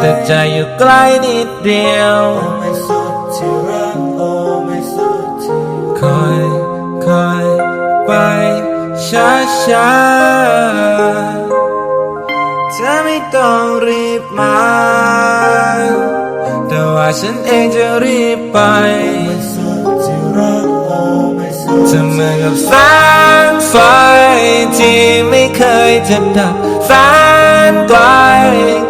แต่ใจอยู่ใกล้นิดเดียวไม่สุดที่รักโอ้ไม่สุดที่คอยคอยไปช้าช้าเธอไม่ต้องรีบมา แต่ว่าฉันเองจะรีบไปไม่สุดที่รักโอ้ไม่สุดเธอเหมือนกับแสงไฟที่ไม่เคยจะดับแสนไกล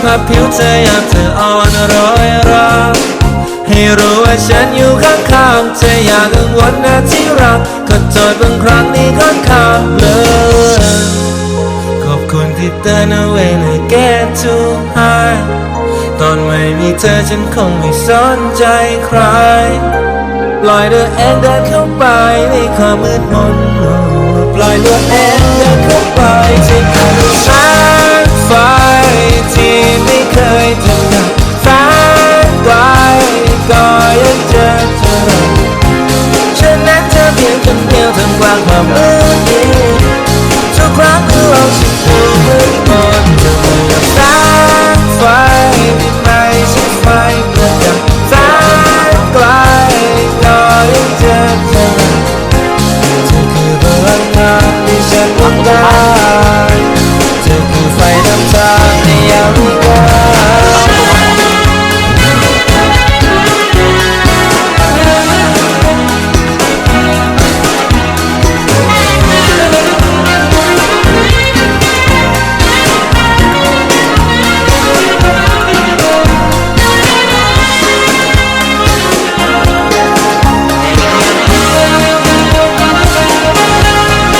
เขาไม่สัมผัสผิวเธอยามเธออ่อนรอยราให้รู้ว่าฉันอยู่ข้างๆเธออยากังวลนะที่รักก็โทษบางครั้งนี้ค่อนข้างเลยขอบคุณที่เตือนเอาไว้ใน get to high ตอนไม่มีเธอฉันคงไม่สนใจใครปล่อยเธอเองเดินเข้าไปในความมืดมนปล่อย ยวทำกลางความเอื้อ